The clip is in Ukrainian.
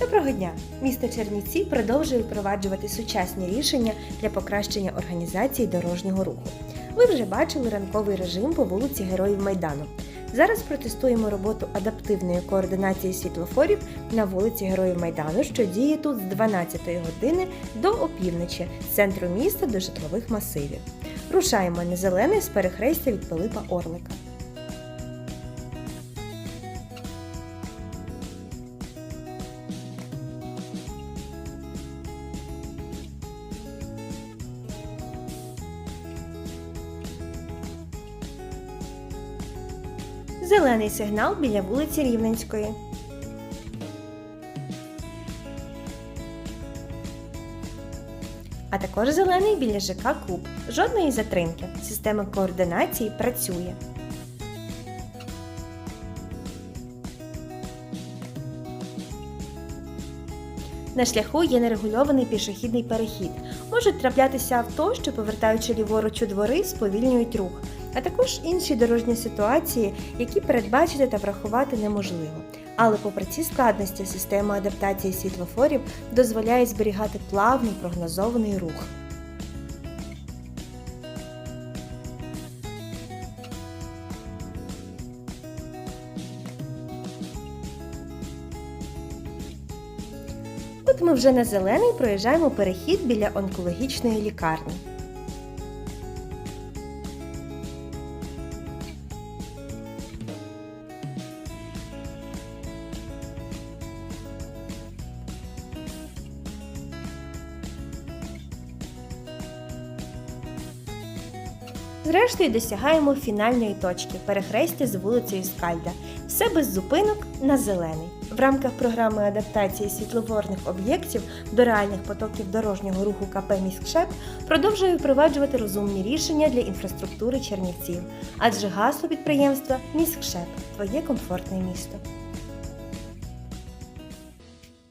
Доброго дня! Місто Чернівці продовжує впроваджувати сучасні рішення для покращення організації дорожнього руху. Ви вже бачили ранковий режим по вулиці Героїв Майдану. Зараз протестуємо роботу адаптивної координації світлофорів на вулиці Героїв Майдану, що діє тут з 12 години до опівночі з центру міста до житлових масивів. Рушаємо на зелений з перехрестя від Пилипа Орлика. Зелений сигнал біля вулиці Рівненської. А також зелений біля ЖК Куб. Жодної затримки. Система координації працює. На шляху є нерегульований пішохідний перехід. Можуть траплятися авто, що повертаючи ліворуч у двори, сповільнюють рух, а також інші дорожні ситуації, які передбачити та врахувати неможливо. Але попри ці складності, система адаптації світлофорів дозволяє зберігати плавний прогнозований рух. От ми вже на зелений проїжджаємо перехід біля онкологічної лікарні. Зрештою досягаємо фінальної точки перехрестя з вулицею Скальда. Все без зупинок на зелений. В рамках програми адаптації світлофорних об'єктів до реальних потоків дорожнього руху КП «Міськшеп» продовжує впроваджувати розумні рішення для інфраструктури Чернівців. Адже гасло підприємства «Міськшеп» – твоє комфортне місто.